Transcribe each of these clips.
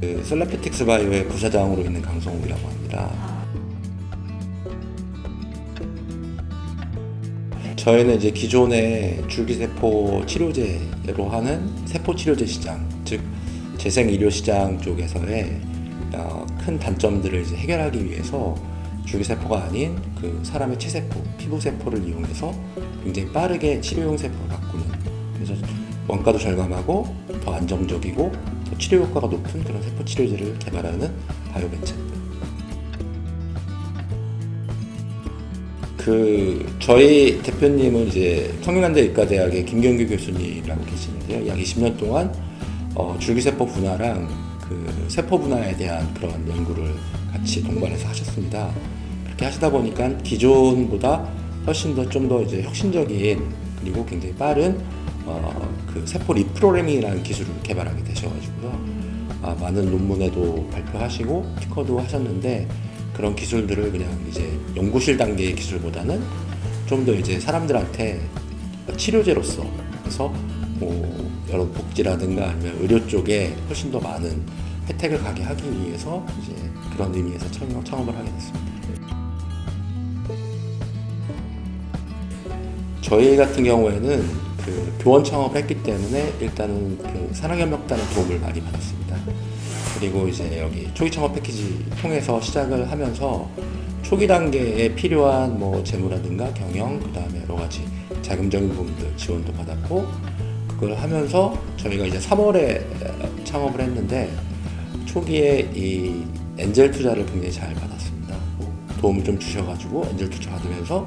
그 셀라피틱스 바이오의 부사장으로 있는 강성욱이라고 합니다. 저희는 이제 기존의 줄기세포 치료제로 하는 세포 치료제 시장, 즉 재생 의료 시장 쪽에서의 어, 큰 단점들을 이제 해결하기 위해서 줄기세포가 아닌 그 사람의 체세포, 피부세포를 이용해서 굉장히 빠르게 치료용 세포를 바꾸는 그래서 원가도 절감하고 더 안정적이고 더 치료 효과가 높은 그런 세포 치료제를 개발하는 바이오벤처입니다. 그 저희 대표님은 이제 성균관대 의과대학의 김경규 교수님이라고 계시는데요. 약 20년 동안 어, 줄기세포 분화랑 그 세포 분화에 대한 그런 연구를 같이 동반해서 하셨습니다. 그렇게 하시다 보니까 기존보다 훨씬 더 좀더 이제 혁신적인 그리고 굉장히 빠른 어, 그 세포 리프로래밍이라는 기술을 개발하게 되셔가지고요. 아, 많은 논문에도 발표하시고 특허도 하셨는데 그런 기술들을 그냥 이제 연구실 단계의 기술보다는 좀 더 이제 사람들한테 치료제로서 그래서 뭐 여러 복지라든가 아니면 의료 쪽에 훨씬 더 많은 혜택을 가게 하기 위해서 이제 그런 의미에서 창업, 창업을 하게 됐습니다. 저희 같은 경우에는 그 교원 창업을 했기 때문에 일단은 그 산학협력단의 도움을 많이 받았습니다. 그리고 이제 여기 초기 창업 패키지 통해서 시작을 하면서 초기 단계에 필요한 뭐 재무라든가 경영 그 다음에 여러 가지 자금적인 부분들 지원도 받았고 그걸 하면서 저희가 이제 3월에 창업을 했는데 초기에 이 엔젤 투자를 굉장히 잘 받았습니다. 뭐 도움을 좀 주셔가지고 엔젤 투자 받으면서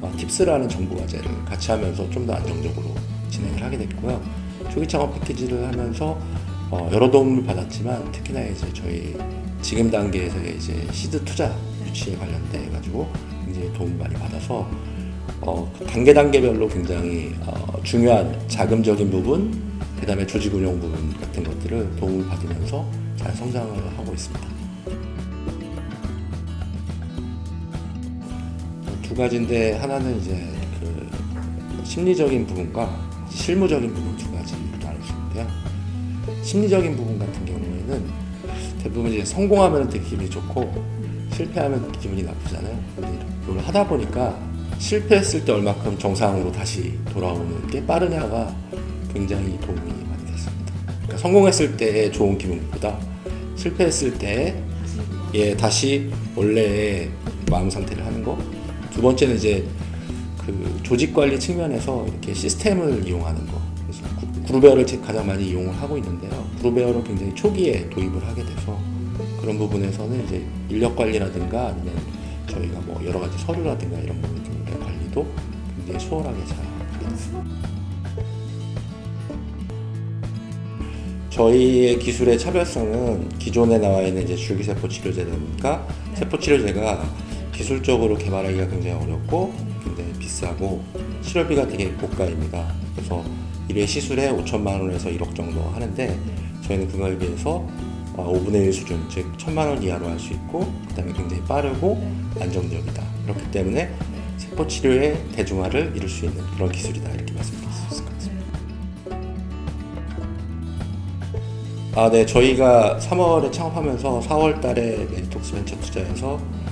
어, 팁스라는 정부 과제를 같이 하면서 좀 더 안정적으로 진행을 하게 됐고요. 초기 창업 패키지를 하면서 어, 여러 도움을 받았지만 특히나 이제 저희 지금 단계에서의 이제 시드 투자 유치에 관련돼 가지고 굉장히 도움을 많이 받아서 어, 그 단계 단계별로 굉장히 어, 중요한 자금적인 부분, 그다음에 조직 운영 부분 같은 것들을 도움을 받으면서 잘 성장을 하고 있습니다. 두 가지인데 하나는 이제 그 심리적인 부분과 실무적인 부분 두 가지로 나눌 수 있는데요. 심리적인 부분 같은 경우에는 대부분 이제 성공하면 되게 기분이 좋고 실패하면 기분이 나쁘잖아요. 이걸 하다 보니까 실패했을 때 얼마큼 정상으로 다시 돌아오는 게 빠르냐가 굉장히 도움이 많이 됐습니다. 그러니까 성공했을 때의 좋은 기분보다 실패했을 때 예, 다시 원래의 마음 상태를 하는 거. 두 번째는 이제 그 조직 관리 측면에서 이렇게 시스템을 이용하는 거. 그래서 구- 그루베어를 제- 가장 많이 이용을 하고 있는데요. 그루베어를 굉장히 초기에 도입을 하게 돼서 그런 부분에서는 이제 인력 관리라든가 아니면 저희가 뭐 여러 가지 서류라든가 이런 부분들의 관리도 굉장히 수월하게 잘 하게 됐습니다. 저희의 기술의 차별성은 기존에 나와 있는 이제 줄기세포 치료제라든가 세포 치료제가 기술적으로 개발하기가 굉장히 어렵고 굉장히 비싸고 치료비가 되게 고가입니다. 그래서 1회 시술에 5천만 원에서 1억 정도 하는데 저희는 그거에 비해서 어, 5분의 1 수준, 즉 1천만 원 이하로 할 수 있고 그다음에 굉장히 빠르고 안정적이다. 그렇기 때문에 세포 치료의 대중화를 이룰 수 있는 그런 기술이다 이렇게 말씀드릴 수 있을 것 같습니다. 아, 네. 저희가 3월에 창업하면서 4월 달에 메디톡스 벤처 투자에서 어,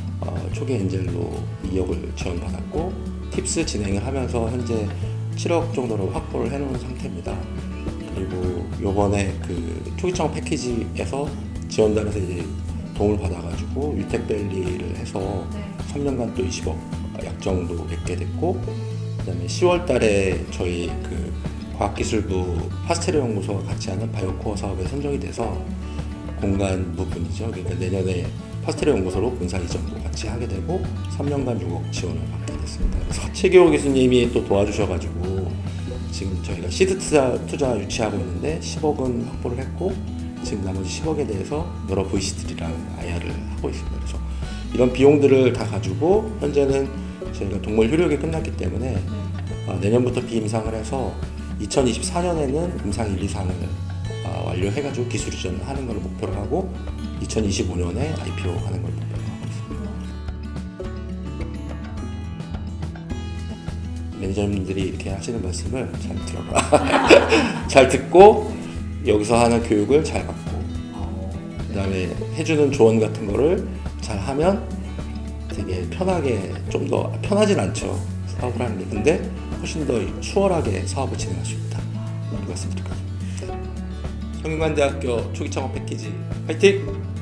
초기 엔젤로 2억을 지원받았고 팁스 진행을 하면서 현재 7억 정도로 확보를 해놓은 상태입니다. 그리고 요번에 그 초기 창업 패키지에서 지원단에서 이제 도움을 받아가지고 유택밸리를 해서 3년간 또 20억 약 정도 맺게 됐고 그다음에 10월 달에 저희 그 과학기술부 파스테르 연구소와 같이 하는 바이오코어 사업에 선정이 돼서 공간 부분이죠. 그러니까 내년에 파스테르 연구소로 본사 이 전도 같이 하게 되고 3년간 6억 지원을 받게 됐습니다. 최기호 교수님이 또 도와주셔가지고 지금 저희가 시드 투자, 투자 유치하고 있는데 10억은 확보를 했고 지금 나머지 10억에 대해서 여러 VC들이랑 IR을 하고 있습니다. 그래서 이런 비용들을 다 가지고 현재는 저희가 동물 효력이 끝났기 때문에 어, 내년부터 비임상을 해서 2024년에는 임상 1, 2상을 어, 완료해가지고 기술 이전 하는 걸 목표로 하고 2025년에 IPO 하는 걸 목표로 하고 있습니다. 매니저님들이 이렇게 하시는 말씀을 잘 들어봐. 잘 듣고 여기서 하는 교육을 잘 받고 그다음에 해주는 조언 같은 거를 잘 하면 되게 편하게 좀 더 편하진 않죠 사업을 하는 게 근데 훨씬 더 수월하게 사업을 진행할 수 있다 말씀드릴까요? 성균관대학교 초기 창업 패키지 화이팅!